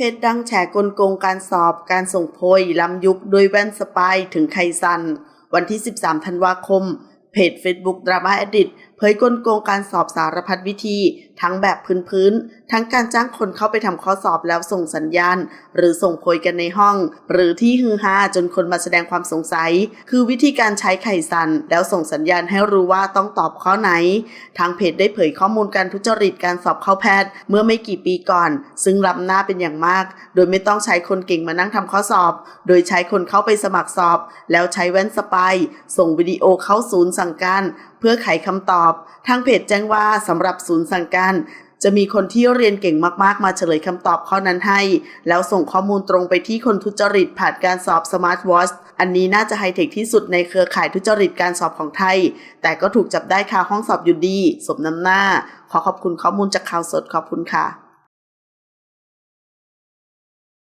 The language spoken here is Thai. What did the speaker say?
เพจดังแฉกลโกงการสอบการส่งโพยล้ำยุคด้วยแว่นสปายถึงไคซัน วันที่ 13 ธันวาคม เพจ Facebook Drama Edit เผยกลโกงการสอบสารพัดวิธี ทั้งแบบพื้นๆ ทั้งการจ้างคนเข้าไปทำข้อสอบแล้วส่งสัญญาณ หรือส่งโพยกันในห้อง หรือที่ฮือฮาจนคนมาแสดงความสงสัย คือวิธีการใช้ไข่สัน แล้วส่งสัญญาณให้รู้ว่าต้องตอบข้อไหน ทางเพจได้เผยข้อมูลการทุจริตการสอบเข้าแพทย์ เมื่อไม่กี่ปีก่อน ซึ่งล้ำหน้าเป็นอย่างมาก โดยไม่ต้องใช้คนเก่งมานั่งทำข้อสอบ โดยใช้คนเข้าไปสมัครสอบ แล้วใช้แว่นสปายส่งวิดีโอเข้าศูนย์สั่งการเพื่อไขคำตอบ ทางเพจแจ้งว่าสำหรับศูนย์สั่งการจะมีคนที่เรียนเก่งมาก ๆ มาเฉลยคำตอบข้อนั้นให้ แล้วส่งข้อมูลตรงไปที่คนทุจริตผ่านการสอบสมาร์ทวอชอันนี้น่าจะไฮเทคที่สุดในเครือข่ายทุจริตการสอบของไทย แต่ก็ถูกจับได้คาห้องสอบอยู่ดี สมน้ำหน้า ขอขอบคุณข้อมูลจากข่าวสดขอบคุณค่ะ